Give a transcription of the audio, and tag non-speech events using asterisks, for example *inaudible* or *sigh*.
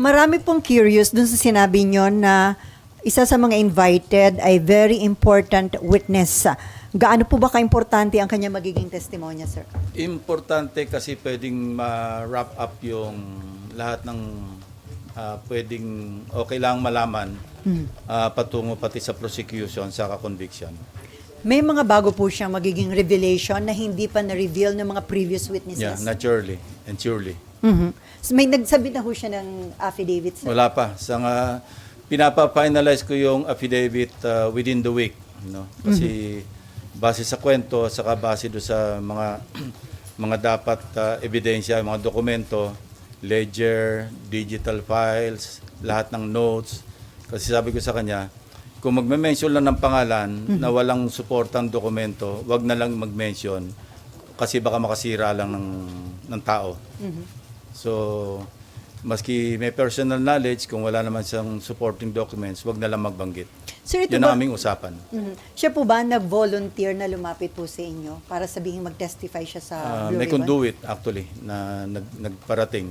Marami pong curious dun sa sinabi nyo na isa sa mga invited ay very important witness. Gaano po ba ka-importante ang kanya magiging testimonya, sir? Importante kasi pwedeng ma-wrap up yung lahat ng ah, pwedeng o kailangang malaman ah, patungo pati sa prosecution sa conviction. May mga bago po siyang magiging revelation na hindi pa na-reveal ng mga previous Yeah, witnesses. naturally and surely. Mhm. So may nagsabi na ho siya ng affidavit, sir? Wala pa. Sa nga, pinapa-finalize ko yung affidavit uh, within the week. No? Kasi base sa kwento, saka base do sa mga *clears throat* mga dapat uh, ebidensya, mga dokumento, ledger, digital files, lahat ng notes. Kasi sabi ko sa kanya, kung magme-mention lang ng pangalan na walang suportang dokumento, wag na lang mag-mention kasi baka makasira lang ng, ng tao. So, maski may personal knowledge, kung wala naman siyang supporting documents, wag na lang magbanggit. Sir, ito Yun ba, ang aming usapan. Mhm. siya po ba nag-volunteer na lumapit po sa inyo para sabihin mag-testify siya sa Uh, Blue may Ribbon? conduit actually na nag, nagparating.